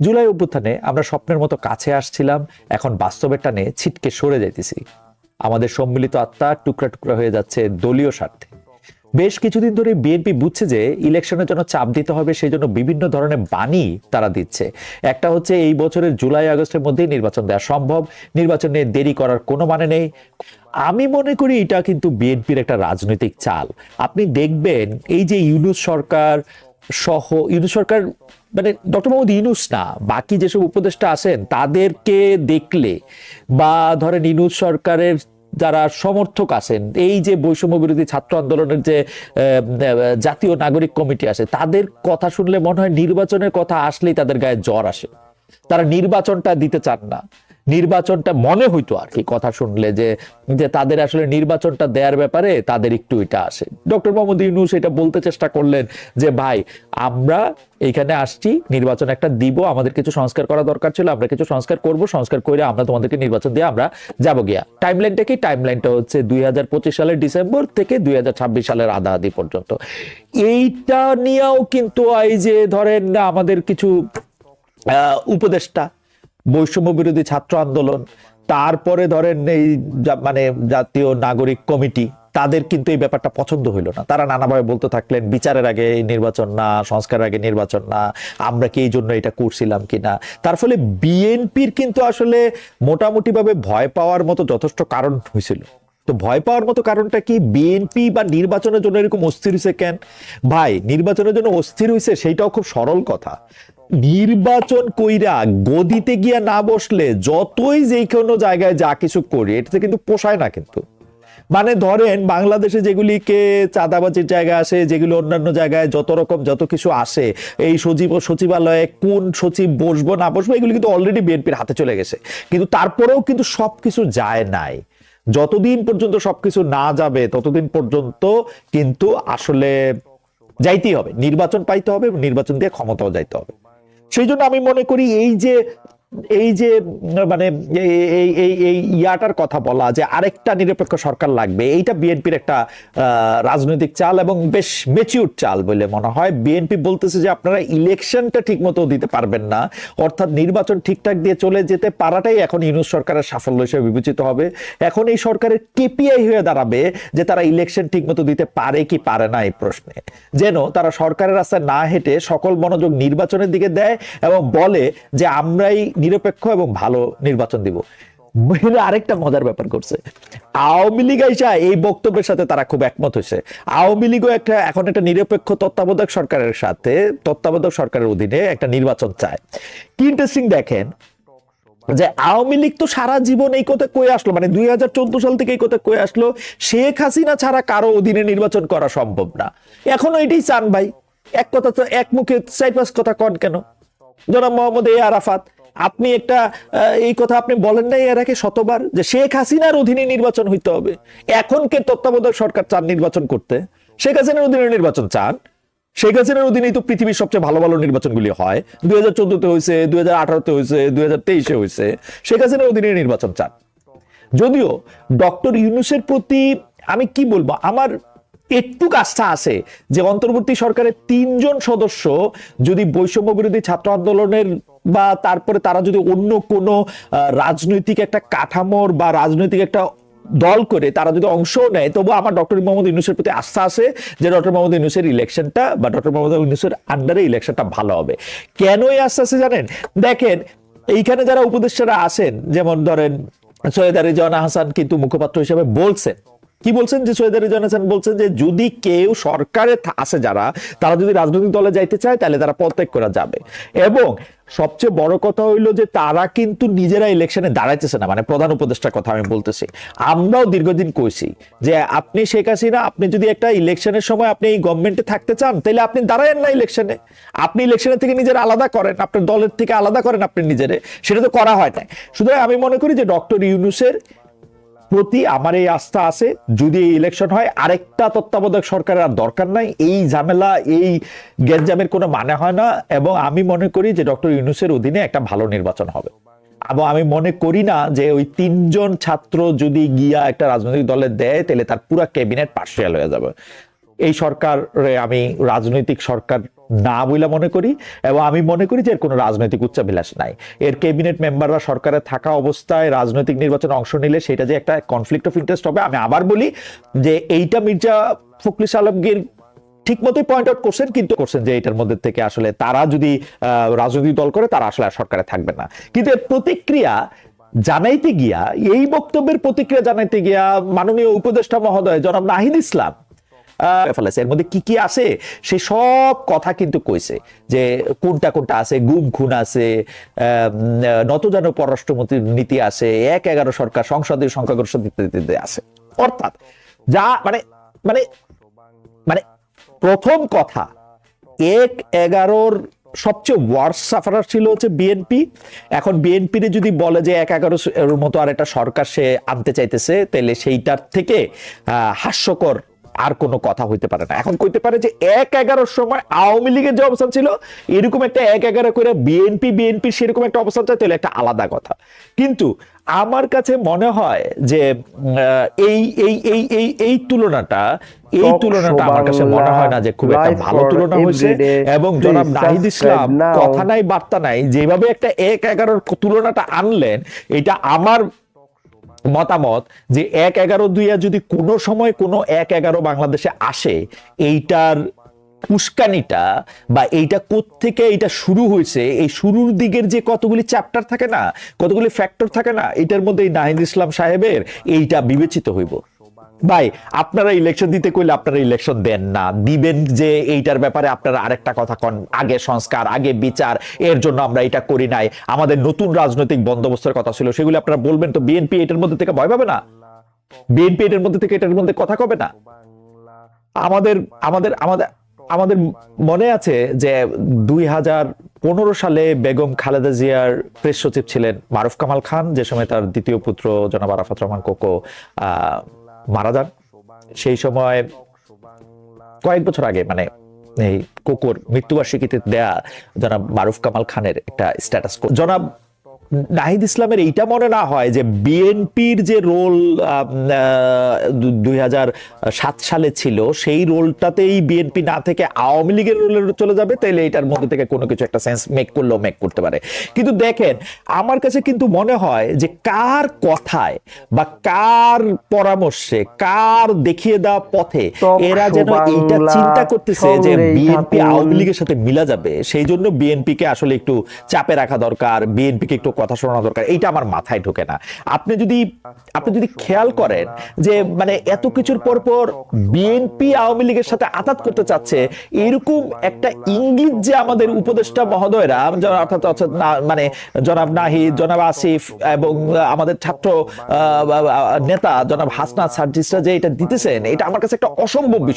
জুলাই অভ্যুত্থানে আমরা স্বপ্নের মতো কাছে আসছিলাম, এখন বাস্তবের টানে ছিটকে সরে যাইতেছি। আমাদের সম্মিলিত আত্মা টুকরা টুকরা হয়ে যাচ্ছে দলীয় স্বার্থে। বেশ কিছুদিন ধরে বিএনপি বুঝছে যে ইলেকশনের জন্য চাপ দিতে হবে, সেই জন্য বিভিন্ন ধরনের বাণী তারা দিচ্ছে। একটা হচ্ছে এই বছরের জুলাই আগস্টের মধ্যেই নির্বাচন দেওয়া সম্ভব, নির্বাচনে দেরি করার কোনো মানে নেই। আমি মনে করি এটা কিন্তু বিএনপির একটা রাজনৈতিক চাল। আপনি দেখবেন এই যে ইউনুস সরকার সহ, ইউনুস সরকার মানে ডক্টর মোহাম্মদ ইনুস না, বাকি যেসব উপদেষ্টা আছেন, তাদেরকে দেখলে বা ধরেন ইনুস সরকারের যারা সমর্থক আছেন, এই যে বৈষম্য বিরোধী ছাত্র আন্দোলনের যে জাতীয় নাগরিক কমিটি আছে, তাদের কথা শুনলে মনে হয় নির্বাচনের কথা আসলেই তাদের গায়ে জ্বর আসে। তারা নির্বাচনটা দিতে চান না। নির্বাচনটা মনে হইতো আর কি, কথা শুনলে যে যে তাদের আসলে নির্বাচনটা দেওয়ার ব্যাপারে তাদের একটু এটা আসে। ডক্টর মোহাম্মদ ইউনুস এটা বলতে চেষ্টা করলেন যে, ভাই, আমরা এইখানে আসছি, নির্বাচন একটা দিব, আমাদের কিছু সংস্কার করা দরকার ছিল, আমরা কিছু সংস্কার করব, সংস্কার করে আমরা তোমাদেরকে নির্বাচন দিয়ে আমরা যাব গিয়া। টাইমলাইনটা কি? টাইমলাইনটা হচ্ছে দুই হাজার পঁচিশ সালের ডিসেম্বর থেকে দুই হাজার ছাব্বিশ সালের আধা আধি পর্যন্ত। এইটা নিয়েও কিন্তু এই যে ধরেন আমাদের কিছু উপদেষ্টা বৈষম্য বিরোধী ছাত্র আন্দোলন, তারপরে ধরেন এই মানে জাতীয় নাগরিক কমিটি, তাদের কিন্তু এই ব্যাপারটা পছন্দ হইল না। তারা নানাভাবে বলতে থাকলেন, বিচারের আগে নির্বাচন না, সংস্কারের আগে নির্বাচন না, আমরা কি এই জন্য এটা করছিলাম কিনা তার ফলে বিএনপির কিন্তু আসলে মোটামুটিভাবে ভয় পাওয়ার মতো যথেষ্ট কারণ হয়েছিল। তো ভয় পাওয়ার মতো কারণটা কি? বিএনপি বা নির্বাচনের জন্য এরকম অস্থির হয়েছে কেন? ভাই, নির্বাচনের জন্য অস্থির হয়েছে সেইটাও খুব সরল কথা। নির্বাচন কইরা গদিতে গিয়া না বসলে যতই যে কোনো জায়গায় যা কিছু করি, এটাতে কিন্তু পোষায় না কিন্তু। মানে ধরেন বাংলাদেশে যেগুলিকে চাঁদাবাজির জায়গা আসে, যেগুলো অন্যান্য জায়গায় যত রকম যত কিছু আসে, এই সচিব, সচিবালয়ে কোন সচিব বসবো, না বসবো, এগুলি কিন্তু অলরেডি বিএনপির হাতে চলে গেছে। কিন্তু তারপরেও কিন্তু সবকিছু যায় নাই। যতদিন পর্যন্ত সবকিছু না যাবে, ততদিন পর্যন্ত কিন্তু আসলে যাইতেই হবে। নির্বাচন পাইতে হবে এবং নির্বাচন দিয়ে ক্ষমতাও যাইতে হবে। সেই জন্য আমি মনে করি এই যে এই যে মানে এই- এই এই ইয়াটার কথা বলা যে আরেকটা নিরপেক্ষ সরকার লাগবে, এইটা বিএনপির একটা রাজনৈতিক চাল এবং বেশ মেচিউর চাল বলে মনে হয়। বিএনপি বলতেছে যে আপনারা ইলেকশনটা ঠিক মতো দিতে পারবেন না, অর্থাৎ নির্বাচন ঠিকঠাক দিয়ে চলে যেতে পারাটাই এখন ইউনুস সরকারের সাফল্য হিসেবে বিবেচিত হবে। এখন এই সরকারের কেপিআই হয়ে দাঁড়াবে যে তারা ইলেকশন ঠিক মতো দিতে পারে কি পারে না এই প্রশ্নে। যেন তারা সরকারের রাস্তায় না হেঁটে সকল মনোযোগ নির্বাচনের দিকে দেয় এবং বলে যে আমরাই নিরপেক্ষ এবং ভালো নির্বাচন দিব। আরেকটা মজার ব্যাপার করছে আওয়ামী লীগ আইসা এই বক্তব্যের সাথে তারা খুব একমত হয়েছে। আওয়ামী লীগও একটা, এখন একটা নিরপেক্ষ তত্ত্বাবধায়ক সরকারের সাথে তত্ত্বাবধায়ক সরকারের অধীনে একটা নির্বাচন চায়। কি ইন্টারেস্টিং দেখেন যে আওয়ামী লীগ তো সারা জীবন এই কথা কয়ে আসলো মানে দুই হাজার চোদ্দ সাল থেকে এই কথা কয়ে আসলো, শেখ হাসিনা ছাড়া কারও অধীনে নির্বাচন করা সম্ভব না। এখনও এটাই চান ভাই। এক কথা তো, এক মুখে চার পাঁচ কথা কন কেন? জনাব মোহাম্মদ এ আরাফাত। আপনি একটা এই কথা আপনি বলেন নাই এর আগে শতবার যে শেখ হাসিনার অধীনে নির্বাচন হইতে হবে। এখন কে তত্ত্বাবধায়ক সরকার চান নির্বাচন করতে? শেখ হাসিনার অধীনে নির্বাচন চান। শেখ হাসিনার অধীনেই তো পৃথিবীর সবচেয়ে ভালো ভালো নির্বাচনগুলি হয়। দুই হাজার চোদ্দতে হয়েছে দুই হাজার আঠারোতে হয়েছে দুই হাজার তেইশে হয়েছে শেখ হাসিনার অধীনে নির্বাচন চান। যদিও ডক্টর ইউনুসের প্রতি আমি কি বলব, আমার একটু আস্থা আছে যে অন্তর্বর্তী সরকারের তিনজন সদস্য যদি বৈষম্য বিরোধী ছাত্র আন্দোলনের বা তারপরে তারা যদি অন্য কোনো রাজনৈতিক একটা কাঠামোর বা রাজনৈতিক একটা দল করে, তারা যদি অংশ নেয়, তবু আমার ডক্টর মোহাম্মদ ইউনুসের প্রতি আস্থা আছে যে ডক্টর মোহাম্মদ ইউনুসের ইলেকশনটা বা ডক্টর মোহাম্মদ ইউনুসের আন্ডারে ইলেকশনটা ভালো হবে। কেন এই আস্থা আছে জানেন? দেখেন, এইখানে যারা উপদেষ্টারা আছেন, যেমন ধরেন সৈয়দ রেজানা হাসান কিন্তু মুখপাত্র হিসেবে বলছেন। কি বলছেন যে সৈয়দ রেজান হাসান? বলছেন যে যদি কেউ সরকারে আছে যারা, তারা যদি রাজনৈতিক দলে যাইতে চায়, তাহলে তারা পদত্যাগ করা যাবে। এবং সবচেয়ে বড় কথা হইল যে তারা কিন্তু নিজেরা ইলেকশনে দাঁড়াইতেছে না মানে প্রধান উপদেষ্টার কথা আমি বলতেছি। আমরাও দীর্ঘদিন কইছি যে আপনি শেখ হাসিনা, আপনি যদি একটা ইলেকশনের সময় আপনি এই গভর্নমেন্টে থাকতে চান, তাহলে আপনি দাঁড়ায়েন না ইলেকশনে আপনি ইলেকশনের থেকে নিজের আলাদা করেন, আপনার দলের থেকে আলাদা করেন আপনি নিজেরে। সেটা তো করা হয় না সুতরাং আমি মনে করি যে ডক্টর ইউনুসের প্রতি আমার এই আস্থা আছে, যদি এই ইলেকশন হয়, আরেকটা তত্ত্বাবধায়ক সরকারের আর দরকার নাই। এই ঝামেলা, এই গ্যাঞ্জামের কোনো মানে হয় না এবং আমি মনে করি যে ডক্টর ইউনুসের অধীনে একটা ভালো নির্বাচন হবে। এবং আমি মনে করি না যে ওই তিনজন ছাত্র যদি গিয়া একটা রাজনৈতিক দলে দেয়, তাহলে তার পুরা ক্যাবিনেট পার্সিয়াল হয়ে যাবে। এই সরকারে আমি রাজনৈতিক সরকার না বইলা মনে করি এবং আমি মনে করি যে এর কোনো রাজনৈতিক উচ্চাভিলাষ নাই। এর ক্যাবিনেট মেম্বাররা সরকারে থাকা অবস্থায় রাজনৈতিক নির্বাচনে অংশ নিলে সেটা যে একটা কনফ্লিক্ট অফ ইন্টারেস্ট হবে, আমি আবার বলি যে এইটা মির্জা ফখরুল আলমগীর ঠিক মতোই পয়েন্ট আউট করছেন, কিন্তু করছেন যে এটার মধ্যে থেকে আসলে তারা যদি রাজনৈতিক দল করে তারা আসলে আর সরকারে থাকবে না। কিন্তু এর প্রতিক্রিয়া জানাইতে গিয়া, এই বক্তব্যের প্রতিক্রিয়া জানাইতে গিয়া মাননীয় উপদেষ্টা মহোদয় জনাব নাহিদ ইসলাম ফেলেছে এর মধ্যে কি কি আছে? সে সব কথা কিন্তু কইছে যে কোনটা কোনটা আছে, গুম খুন আছে নতজানো পররাষ্ট্রমন্ত্রী নীতি আছে, এক এগারো সরকার, সংসদীয় সংখ্যাগরিষ্ঠ নীতিতে আছে। অর্থাৎ যা মানে মানে মানে প্রথম কথা, এক এগারোর সবচেয়ে ওয়ার্স সাফারার ছিল হচ্ছে বিএনপি এখন বিএনপি যদি বলে যে এক এগারো মতো আর একটা সরকার সে আনতে চাইতেছে তাহলে সেইটার থেকে হাস্যকর আর কোনো কথা হইতে পারে না। এখন কইতে পারে যে এক এগারোর সময় আওয়ামী লীগের যে অবস্থান ছিল এরকম একটা এক এগারো করে বিএনপি বিএনপি সেরকম একটা অবস্থান চায় তাহলে একটা আলাদা কথা। কিন্তু আমার কাছে মনে হয় যে এই এই এই এই এই তুলনাটা এই তুলনাটা আমার কাছে মনে হয় না যে খুব একটা ভালো তুলনা হয়েছে। এবং জনাব নাহিদ ইসলাম কথা নাই বার্তা নাই যেভাবে একটা এক এগারোর তুলনাটা আনলেন এটা আমার মতামত যে এক এগারো দুইয়া যদি কোনো সময় কোনো এক এগারো বাংলাদেশে আসে, এইটার উস্কানিটা বা এইটা থেকে এইটা শুরু হয়েছে, এই শুরুর দিকের যে কতগুলি চ্যাপ্টার থাকে না, কতগুলি ফ্যাক্টর থাকে না, এটার মধ্যে নাহিদ ইসলাম সাহেবের এইটা বিবেচিত হইব। ভাই, আপনারা ইলেকশন দিতে কইলে আপনারা ইলেকশন দেন না। দিবেন যে এইটার ব্যাপারে আপনারা আরেকটা কথা কন। আগে সংস্কার, আগে বিচার, এর জন্য আমরা এটা করি নাই। আমাদের নতুন রাজনৈতিক বন্দোবস্তের কথা ছিল, সেগুলো আপনারা বলবেন তো বিএনপি এটার মধ্যে থেকে ভয় পাবে না? বিএনপি এটার মধ্যে থেকে এটার মধ্যে কথা কবে না? আমাদের আমাদের আমাদের আমাদের মনে আছে যে দুই হাজার পনেরো সালে বেগম খালেদা জিয়ার প্রেস সচিব ছিলেন মারুফ কামাল খান, যে সময় তার দ্বিতীয় পুত্র জনাব আরাফাত রহমান কোকো মারা যান। সেই সময় কয়েক বছর আগে মানে এই কোকোর মৃত্যুবার্ষিকীতে দেয়া জনাব মারুফ কামাল খানের একটা স্ট্যাটাস জনাব নাহিদ ইসলামের এইটা মনে না হয় যে বিএনপির যে রোল দুই হাজার সাত সালে ছিল সেই রোলটাতেই বিএনপি না থেকে আওয়ামী লীগের রোলে চলে যাবে তাহলে এটার মধ্যে থেকে কোনো কিছু একটা সেন্স মেক করলেও মেক করতে পারে। কিন্তু দেখেন আমার কাছে কিন্তু মনে হয় যে কার কথায় বা কার পরামর্শে কার দেখিয়ে দেওয়া পথে এরা যেন এইটা চিন্তা করতেছে যে বিএনপি আওয়ামী লীগের সাথে মিলা যাবে সেই জন্য বিএনপিকে আসলে একটু চাপে রাখা দরকার বিএনপিকে একটু কথা শোনানো দরকার, এইটা আমার মাথায় ঢোকে না। আপনি যদি আপনি যদি খেয়াল করেন যে মানে এত কিছুর পর পর বিএনপি আওয়ামী লীগের সাথে আঘাত করতে চাচ্ছে এরকম একটা ইঙ্গিত যে আমাদের উপদেষ্টা মহোদয়রা যারা অর্থাৎ মানে জনাব নাহিদ, জনাব আসিফ এবং আমাদের ছাত্র নেতা জনাব হাসনাত সার্জিসরা যে এটা দিতেছেন, এটা আমার কাছে একটা অসম্ভব বিষয়।